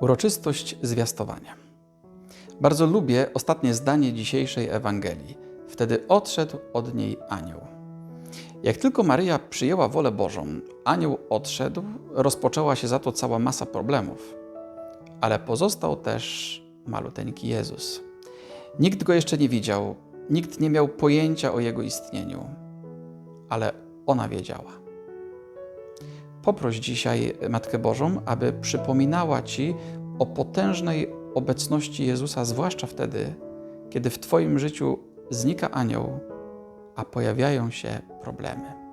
Uroczystość zwiastowania. Bardzo lubię ostatnie zdanie dzisiejszej Ewangelii. Wtedy odszedł od niej anioł. Jak tylko Maryja przyjęła wolę Bożą, anioł odszedł, rozpoczęła się za to cała masa problemów. Ale pozostał też maluteńki Jezus. Nikt go jeszcze nie widział, nikt nie miał pojęcia o jego istnieniu, ale ona wiedziała. Poproś dzisiaj Matkę Bożą, aby przypominała Ci o potężnej obecności Jezusa, zwłaszcza wtedy, kiedy w Twoim życiu znika anioł, a pojawiają się problemy.